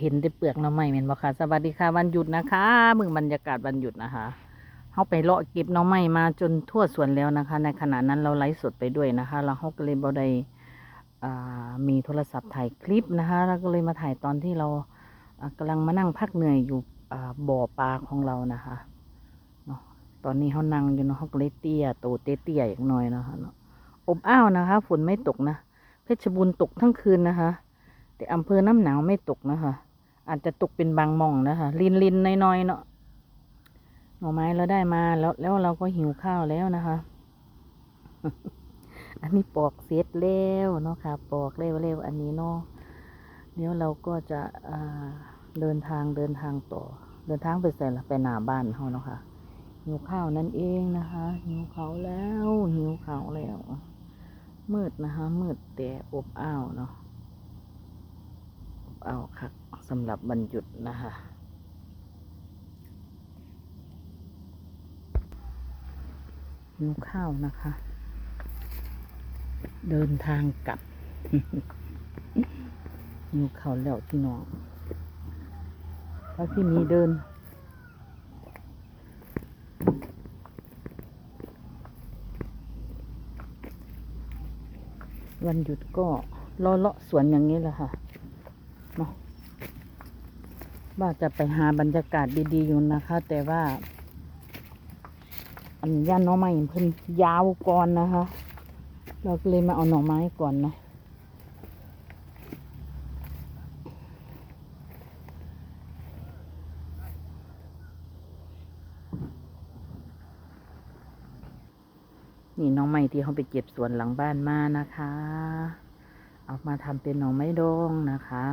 เห็นได้เปลือกหน่อไม้แม่นบ่ค่ะสวัสดีค่ะวันหยุดนะคะมึงบรรยากาศวันหยุดนะคะเฮาไปเลาะเก็บหน่อไม้มาจนทั่วสวนแล้วนะคะ ในขณะนั้นเราไลฟ์สดไปด้วยนะคะแล้วเฮาก็เลยบ่ได้อ่ามีโทรศัพท์ถ่ายคลิปนะคะแล้วก็เลยมาถ่ายตอนที่เราอ่ากำลังมานั่งพักเหนื่อยอยู่บ่อปลาของเรานะคะเนาะตอนนี้เฮานั่งอยู่เนาะเฮาเลยเตี้ยโตเตี้ยอย่างน้อยนะคะเนาะอบอ้าวนะคะ ฝนไม่ตกนะ เพชรบูรณ์ตกทั้งคืนนะคะ แต่อำเภอน้ำหนาวไม่ตกนะคะ อาจจะตกเป็นบางมองนะคะ ลินลินน้อยๆเนาะหน่อไม้เราได้มาแล้วแล้วเราก็หิวข้าวแล้วนะคะ อันนี้ปอกเสร็จแล้วเนาะค่ะ ปอกเร็วๆอันนี้เนาะเดี๋ยวเราก็จะเดินทางเดินทางต่อ เดินทางไปใส่ละไปหนาบ้านเขาเนาะค่ะหิวข้าวนั่นเองนะคะ หิวเขาวแล้วหิวเขาวแล้ว มืดนะคะ มืดแต่อบอ้าวเนาะ เอาค่ะสำหรับวันหยุดนะคะหิวข้าวนะคะ เดินทางกลับหิวข้าวแล้วพี่น้องแล้วที่มีเดินวันหยุดก็เลาะเลาะสวนอย่างนี้แหละค่ะ เนาะว่าจะไปหาบรรยากาศดีๆอยู่นะคะ แต่ว่า อันย่านน้องไม้เพิ่นยาวก่อนนะคะ เราเลยมาเอาหน่อไม้ก่อนนะนี่น้องไม้ที่เขาไปเก็บสวนหลังบ้านมานะคะ เอามาทำเป็นหน่อไม้ดองนะคะ